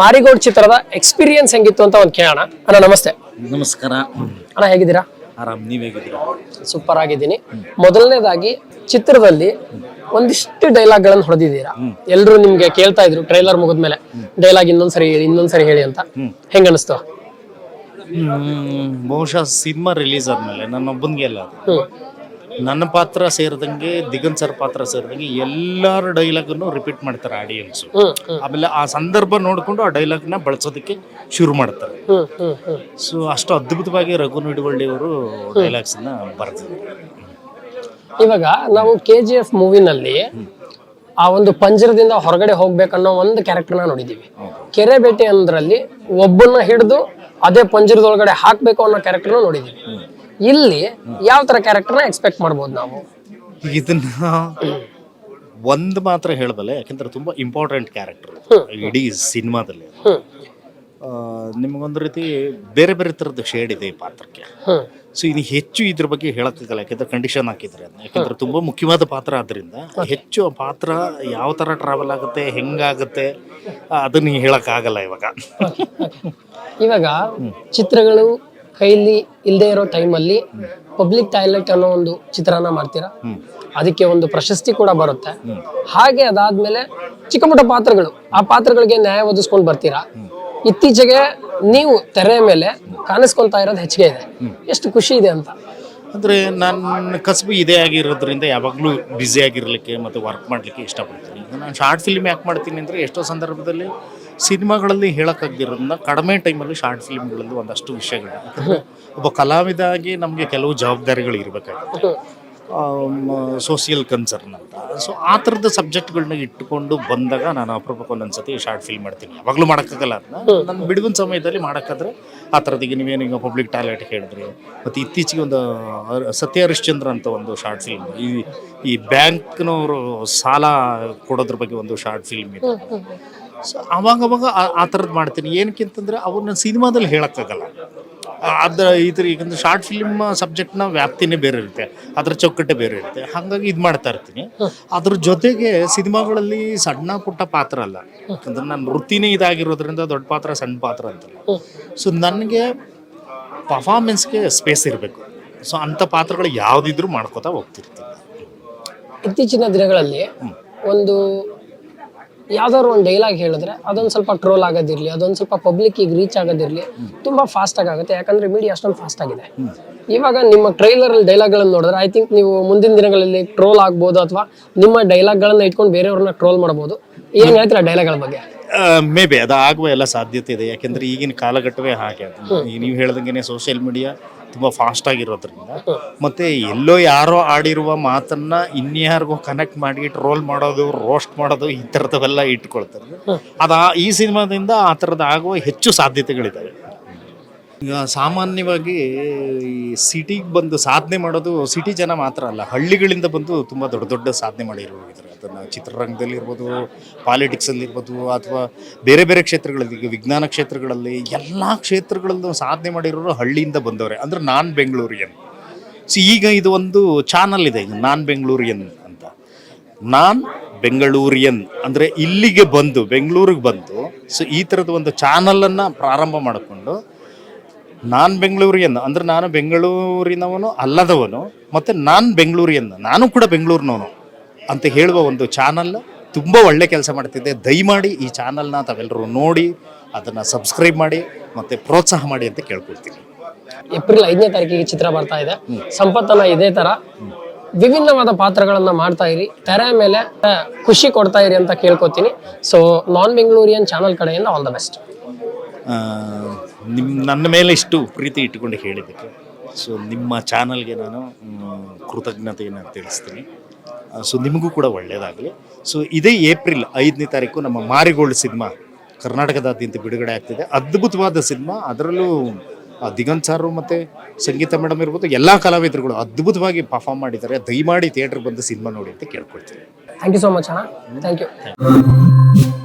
Marigold ಚಿತ್ರದ experience ಹೆಂಗಿತ್ತು ಅಂತ ಒಂದು ಕೇಳೋಣ. ಅಣ್ಣ ನಮಸ್ತೆ. ನಮಸ್ಕಾರ. ಅಣ್ಣ ಹೇಗಿದ್ದೀರಾ? ಆರಾಮ್ ನೀವ್ ಹೇಗಿದ್ದೀರಾ? ಸೂಪರ್ ಆಗಿದ್ದೀನಿ. ಮೊದಲನೇದಾಗಿ ಚಿತ್ರದಲ್ಲಿ ಒಂದಿಷ್ಟು ಡೈಲಾಗ್ಗಳನ್ನು ಹೊಡೆದಿದ್ದೀರಾ? ಎಲ್ರು ನಿಮ್ಗೆ ಕೇಳ್ತಾ ಇದ್ರು ಟ್ರೈಲರ್ ಮುಗಿದ್ಮೇಲೆ. ಡೈಲಾಗ್ ಇನ್ನೊಂದ್ಸರಿ ಹೇಳಿ ಇನ್ನೊಂದ್ಸರಿ ಹೇಳಿ ಅಂತ. ಹೆಂಗ ಅನಿಸ್ತು ಬಹುಶಃ ಸಿನಿಮಾ ರಿಲೀಸ್ ಆದ್ಮೇಲೆ ನನ್ನೊಬ್ಬನಿಗೆ ಅಲ್ಲ ಅದು. ನನ್ನ ಪಾತ್ರ ಸೇರಿದಂಗೆ ದಿಗಂತ್ ಸರ್ ಪಾತ್ರ ಸೇರಿದಂಗೆ ಎಲ್ಲರ ಡೈಲಾಗನ್ನು ರಿಪೀಟ್ ಮಾಡ್ತಾರೆ ಆಡಿಯನ್ಸ್ ಆಮೇಲೆ ಆ ಸಂದರ್ಭ ನೋಡಿಕೊಂಡು ಆ ಡೈಲಾಗ್ನ ಬಳಸೋದಕ್ಕೆ ಶುರು ಮಾಡ್ತಾರೆ. ಸೊ ಅಷ್ಟು ಅದ್ಭುತವಾಗಿ ರಘು ನಿಡುವಳ್ಳಿ ಅವರು ಡೈಲಾಗ್ಸನ್ನ ಬರ್ತಾರೆ ಇವಾಗ ನಾವು ಕೆ ಜಿ ಎಫ್ ಮೂವಿನಲ್ಲಿ ಆ ಒಂದು ಪಂಜರದಿಂದ ಹೊರಗಡೆ ಹೋಗ್ಬೇಕನ್ನೋ ಒಂದು ಕ್ಯಾರೆಕ್ಟರ್ನ ನೋಡಿದೀವಿ ಕೆರೆ ಬೇಟೆ ಅಂದ್ರಲ್ಲಿ ಒಬ್ಬನ್ನ ಹಿಡಿದು ಅದೇ ಪಂಜರದೊಳಗಡೆ ಹಾಕ್ಬೇಕು ಅನ್ನೋ ಕ್ಯಾರೆಕ್ಟರ್ನ ನೋಡಿದೀವಿ ಇಲ್ಲಿ ಯಾವ ತರ ಕ್ಯಾರೆಕ್ಟರ್ ಎಕ್ಸ್ಪೆಕ್ಟ್ ಮಾಡ್ಬೋದು ನಾವು? ಇದನ್ನ ಒಂದು ಮಾತ್ರ ಹೇಳಬಲ್ಲೆ ಯಾಕಂದ್ರೆ ತುಂಬಾ ಇಂಪಾರ್ಟೆಂಟ್ ಕ್ಯಾರೆಕ್ಟರ್ ಇಡೀ ಸಿನಿಮಾದಲ್ಲಿ. ನಿಮಗೊಂದು ರೀತಿ ಬೇರೆ ಬೇರೆ ಥರದ ಶೇಡ್ ಇದೆ ಈ ಪಾತ್ರಕ್ಕೆ. ಸೊ ಇನ್ನು ಹೆಚ್ಚು ಇದ್ರ ಬಗ್ಗೆ ಹೇಳಕ್ಕಾಗಲ್ಲ ಯಾಕಂದ್ರೆ ಕಂಡೀಷನ್ ಹಾಕಿದ್ರೆ. ಅದನ್ನ ಯಾಕಂದ್ರೆ ತುಂಬಾ ಮುಖ್ಯವಾದ ಪಾತ್ರ ಆದ್ರಿಂದ ಹೆಚ್ಚು ಆ ಪಾತ್ರ ಯಾವ ತರ ಟ್ರಾವೆಲ್ ಆಗುತ್ತೆ ಹೆಂಗಾಗುತ್ತೆ ಅದನ್ನ ಅದನ್ನ ಹೇಳಕ್ಕಾಗಲ್ಲ ಇವಾಗ. ಇವಾಗ ಚಿತ್ರಗಳು ಕೈಲಿ ಇಲ್ಲದೆ ಇರೋ ಟೈಮಲ್ಲಿ ಪಬ್ಲಿಕ್ ಟಾಯ್ಲೆಟ್ ಅನ್ನೋ ಒಂದು ಚಿತ್ರನ ಮಾಡ್ತೀರಾ? ಅದಕ್ಕೆ ಒಂದು ಪ್ರಶಸ್ತಿ ಕೂಡ ಬರುತ್ತೆ. ಹಾಗೆ ಅದಾದ್ಮೇಲೆ ಚಿಕ್ಕ ಪುಟ್ಟ ಪಾತ್ರಗಳು. ಆ ಪಾತ್ರಗಳಿಗೆ ನ್ಯಾಯ ಒದಿಸ್ಕೊಂಡು ಬರ್ತೀರಾ? ಇತ್ತೀಚೆಗೆ ನೀವು ತೆರೆ ಮೇಲೆ ಕಾಣಿಸ್ಕೊಂತಾ ಇರೋದು ಹೆಚ್ಚಿಗೆ ಇದೆ. ಎಷ್ಟು ಖುಷಿ ಇದೆ ಅಂತ. ಅಂದ್ರೆ ನನ್ನ ಕಸಬು ಇದೇ ಆಗಿರೋದ್ರಿಂದ ಯಾವಾಗಲೂ ಬ್ಯುಸಿ ಆಗಿರ್ಲಿಕ್ಕೆ ಮತ್ತೆ ವರ್ಕ್ ಮಾಡ್ಲಿಕ್ಕೆ ಇಷ್ಟಪಡ್ತೀನಿ. ನಾನು ಶಾರ್ಟ್ ಫಿಲ್ಮ್ ಯಾಕೆ ಮಾಡ್ತೀನಿ ಅಂದರೆ ಎಷ್ಟೋ ಸಂದರ್ಭದಲ್ಲಿ ಸಿನಿಮಾಗಳಲ್ಲಿ ಹೇಳೋಕ್ಕಾಗದಿರೋದ್ರಿಂದ ಕಡಿಮೆ ಟೈಮಲ್ಲಿ ಶಾರ್ಟ್ ಫಿಲ್ಮ್ಗಳಲ್ಲಿ ಒಂದಷ್ಟು ವಿಷಯಗಳು ಒಬ್ಬ ಕಲಾವಿದಾಗಿ ನಮಗೆ ಕೆಲವು ಜವಾಬ್ದಾರಿಗಳು ಇರಬೇಕಾಗುತ್ತೆ. ಸೋಷಿಯಲ್ ಕನ್ಸರ್ನ್ ಅಂತ. ಸೊ ಆ ಥರದ ಸಬ್ಜೆಕ್ಟ್ಗಳನ್ನ ಇಟ್ಟುಕೊಂಡು ಬಂದಾಗ ನಾನು ಅಪರೂಪಕ್ಕೆ ಒಂದೊಂದ್ಸತಿ ಶಾರ್ಟ್ ಫಿಲ್ಮ್ ಮಾಡ್ತೀನಿ. ಯಾವಾಗಲೂ ಮಾಡೋಕ್ಕಾಗಲ್ಲ ಅದನ್ನ. ನಾನು ಬಿಡುವಿನ ಸಮಯದಲ್ಲಿ ಮಾಡೋಕ್ಕಾದ್ರೆ ಆ ಥರದಿಗೆ ಈಗ ನೀವೇನು ಈಗ ಪಬ್ಲಿಕ್ ಟಾಯ್ಲೆಟ್ ಹೇಳಿದ್ರಿ. ಮತ್ತು ಇತ್ತೀಚೆಗೆ ಒಂದು ಸತ್ಯ ಹರಿಶ್ಚಂದ್ರ ಅಂತ ಒಂದು ಶಾರ್ಟ್ ಫಿಲ್ಮ್. ಈ ಈ ಬ್ಯಾಂಕ್ನವರು ಸಾಲ ಕೊಡೋದ್ರ ಬಗ್ಗೆ ಒಂದು ಶಾರ್ಟ್ ಫಿಲ್ಮ್ ಇದೆ. ಸೊ ಅವಾಗ ಅವಾಗ ಆ- ಥರದ್ದು ಮಾಡ್ತೀನಿ. ಏನಕ್ಕೆ ಅಂತಂದರೆ ಅವ್ರನ್ನ ಸಿನಿಮಾದಲ್ಲಿ ಹೇಳೋಕ್ಕಾಗಲ್ಲ. ಈ ಇದ್ರ ಈಗಂದ್ರೆ ಶಾರ್ಟ್ ಫಿಲ್ಮ್ ಸಬ್ಜೆಕ್ಟ್ನ ವ್ಯಾಪ್ತಿನೇ ಬೇರೆ ಇರುತ್ತೆ. ಅದರ ಚೌಕಟ್ಟೆ ಬೇರೆ ಇರುತ್ತೆ. ಹಾಗಾಗಿ ಇದು ಮಾಡ್ತಾ ಇರ್ತೀನಿ. ಅದ್ರ ಜೊತೆಗೆ ಸಿನಿಮಾಗಳಲ್ಲಿ ಸಣ್ಣ ಪುಟ್ಟ ಪಾತ್ರ ಅಲ್ಲ. ಯಾಕಂದ್ರೆ ನನ್ನ ವೃತ್ತಿನೇ ಇದಾಗಿರೋದ್ರಿಂದ ದೊಡ್ಡ ಪಾತ್ರ ಸಣ್ಣ ಪಾತ್ರ ಅಂತಲ್ಲ. ಸೊ ನನಗೆ ಪರ್ಫಾರ್ಮೆನ್ಸ್ಗೆ ಸ್ಪೇಸ್ ಇರಬೇಕು. ಸೊ ಅಂಥ ಪಾತ್ರಗಳು ಯಾವುದಿದ್ರೂ ಮಾಡ್ಕೋತಾ ಹೋಗ್ತಿರ್ತೀನಿ. ಇತ್ತೀಚಿನ ದಿನಗಳಲ್ಲಿ ಒಂದು ಯಾವ್ದಾದ್ರು ಒಂದು ಡೈಲಾಗ್ ಹೇಳಿದ್ರೆ ಅದೊಂದು ಸ್ವಲ್ಪ ಟ್ರೋಲ್ ಆಗೋದಿರಲಿ ಅದೊಂದು ಸ್ವಲ್ಪ ಪಬ್ಲಿಕ್ ಈಗ ರೀಚ್ ಆಗೋದಿರಲಿ ತುಂಬ ಫಾಸ್ಟ್ ಆಗುತ್ತೆ. ಯಾಕಂದ್ರೆ ಮೀಡಿಯಾ ಅಷ್ಟೊಂದು ಫಾಸ್ಟ್ ಆಗಿದೆ. ಇವಾಗ ನಿಮ್ಮ ಟ್ರೈಲರ್ ಅಲ್ಲಿ ಡೈಲಾಗ್ಗಳನ್ನು ನೋಡಿದ್ರೆ ಐ ಥಿಂಕ್ ನೀವು ಮುಂದಿನ ದಿನಗಳಲ್ಲಿ ಟ್ರೋಲ್ ಆಗ್ಬೋದು ಅಥವಾ ನಿಮ್ಮ ಡೈಲಾಗ್ಗಳನ್ನ ಇಟ್ಕೊಂಡು ಬೇರೆಯವ್ರನ್ನ ಟ್ರೋಲ್ ಮಾಡ್ಬೋದು. ಏನು ಹೇಳ್ತೀರಾ ಡೈಲಾಗ್ಗಳ ಬಗ್ಗೆ? ಮೇ ಬಿ ಅದು ಆಗುವ ಎಲ್ಲ ಸಾಧ್ಯತೆ ಇದೆ. ಯಾಕೆಂದ್ರೆ ಈಗಿನ ಕಾಲಘಟ್ಟವೇ ಹಾಗೆ ಅದು. ನೀವು ಹೇಳ್ದಂಗೆ ಸೋಷಿಯಲ್ ಮೀಡಿಯಾ ತುಂಬ ಫಾಸ್ಟ್ ಆಗಿರೋದ್ರಿಂದ. ಮತ್ತೆ ಎಲ್ಲೋ ಯಾರೋ ಆಡಿರುವ ಮಾತನ್ನ ಇನ್ಯಾರಿಗೂ ಕನೆಕ್ಟ್ ಮಾಡಿ ಟ್ರೋಲ್ ಮಾಡೋದು ರೋಸ್ಟ್ ಮಾಡೋದು ಈ ಥರದವೆಲ್ಲ ಇಟ್ಕೊಳ್ತಾರೆ. ಅದು ಈ ಸಿನಿಮಾದಿಂದ ಆ ಥರದ್ದು ಆಗುವ ಹೆಚ್ಚು ಸಾಧ್ಯತೆಗಳಿದ್ದಾವೆ ಸಾಮಾನ್ಯವಾಗಿ ಈ ಸಿಟಿಗೆ ಬಂದು ಸಾಧನೆ ಮಾಡೋದು ಸಿಟಿ ಜನ ಮಾತ್ರ ಅಲ್ಲ, ಹಳ್ಳಿಗಳಿಂದ ಬಂದು ತುಂಬ ದೊಡ್ಡ ದೊಡ್ಡ ಸಾಧನೆ ಮಾಡಿರೋರು ಇದ್ದಾರೆ ಅದನ್ನು ಚಿತ್ರರಂಗದಲ್ಲಿ ಇರ್ಬೋದು ಪಾಲಿಟಿಕ್ಸಲ್ಲಿ ಇರ್ಬೋದು, ಅಥವಾ ಬೇರೆ ಬೇರೆ ಕ್ಷೇತ್ರಗಳಲ್ಲಿ, ಈಗ ವಿಜ್ಞಾನ ಕ್ಷೇತ್ರಗಳಲ್ಲಿ ಎಲ್ಲ ಕ್ಷೇತ್ರಗಳಲ್ಲೂ ಸಾಧನೆ ಮಾಡಿರೋರು ಹಳ್ಳಿಯಿಂದ ಬಂದವರೇ. ಅಂದರೆ ನಾನ್ ಬೆಂಗಳೂರಿಯನ್. ಸೊ ಈಗ ಇದು ಒಂದು ಚಾನಲ್ ಇದೆ ನಾನ್ ಬೆಂಗಳೂರಿಯನ್ ಅಂತ. ನಾನ್ ಬೆಂಗಳೂರಿಯನ್. ಅಂದರೆ ಇಲ್ಲಿಗೆ ಬಂದು, ಬೆಂಗಳೂರಿಗೆ ಬಂದು ಸೊ ಈ ಥರದ ಒಂದು ಚಾನಲನ್ನು ಪ್ರಾರಂಭ ಮಾಡಿಕೊಂಡು ನಾನ್ ಬೆಂಗಳೂರಿಯನ್ ಅಂದ್ರೆ ನಾನು ಬೆಂಗಳೂರಿನವನು ಅಲ್ಲದವನು ಮತ್ತೆ ನಾನು ಬೆಂಗಳೂರಿಯನ್ ನಾನು ಕೂಡ ಬೆಂಗಳೂರಿನವನು ಅಂತ ಹೇಳುವ ಒಂದು ಚಾನಲ್ ತುಂಬ ಒಳ್ಳೆ ಕೆಲಸ ಮಾಡ್ತಿದ್ದೆ ದಯಮಾಡಿ ಈ ಚಾನಲ್ನ ತಾವೆಲ್ಲರೂ ನೋಡಿ ಅದನ್ನು ಸಬ್ಸ್ಕ್ರೈಬ್ ಮಾಡಿ ಮತ್ತೆ ಪ್ರೋತ್ಸಾಹ ಮಾಡಿ ಅಂತ ಕೇಳ್ಕೊಳ್ತೀನಿ. ಏಪ್ರಿಲ್ ಐದನೇ ತಾರೀಕಿಗೆ ಚಿತ್ರ ಬರ್ತಾ ಇದೆ. ಸಂಪತ್ತನ್ನ ಇದೇ ತರ ವಿಭಿನ್ನವಾದ ಪಾತ್ರಗಳನ್ನ ಮಾಡ್ತಾ ಇರಿ. ತೆರೆ ಮೇಲೆ ಖುಷಿ ಕೊಡ್ತಾ ಇರಿ ಅಂತ ಕೇಳ್ಕೊತೀನಿ. ಸೊ ನಾನ್ ಬೆಂಗಳೂರಿಯನ್ ಚಾನಲ್ ಕಡೆಯಿಂದ ಆಲ್ ದ ಬೆಸ್ಟ್ ಆ, ನಿಮ್ ನನ್ನ ಮೇಲೆ ಇಷ್ಟು ಪ್ರೀತಿ ಇಟ್ಟುಕೊಂಡು ಹೇಳಿದ್ದಕ್ಕೆ. ಸೊ ನಿಮ್ಮ ಚಾನಲ್ಗೆ ನಾನು ಕೃತಜ್ಞತೆಯನ್ನು ತಿಳಿಸ್ತೀನಿ. ಸೊ ನಿಮಗೂ ಕೂಡ ಒಳ್ಳೆಯದಾಗಲಿ ಸೊ ಇದೇ ಏಪ್ರಿಲ್ ಐದನೇ ತಾರೀಕು ನಮ್ಮ ಮಾರಿಗೋಲ್ಡ್ ಸಿನಿಮಾ ಕರ್ನಾಟಕದಾದ್ಯಂತ ಬಿಡುಗಡೆ ಆಗ್ತಿದೆ. ಅದ್ಭುತವಾದ ಸಿನಿಮಾ. ಅದರಲ್ಲೂ ಆ, ದಿಗಂತ್ ಸಾರು ಮತ್ತು ಸಂಗೀತ ಮೇಡಮ್ ಇರ್ಬೋದು ಎಲ್ಲ ಕಲಾವಿದರುಗಳು ಅದ್ಭುತವಾಗಿ ಪರ್ಫಾರ್ಮ್ ಮಾಡಿದ್ದಾರೆ. ದಯಮಾಡಿ ಥಿಯೇಟ್ರ್ ಬಂದು ಸಿನಿಮಾ ನೋಡಿ ಅಂತ ಕೇಳ್ಕೊಳ್ತೀನಿ. ಥ್ಯಾಂಕ್ ಯು ಸೋ ಮಚ್ ಅಣ್ಣ. Thank you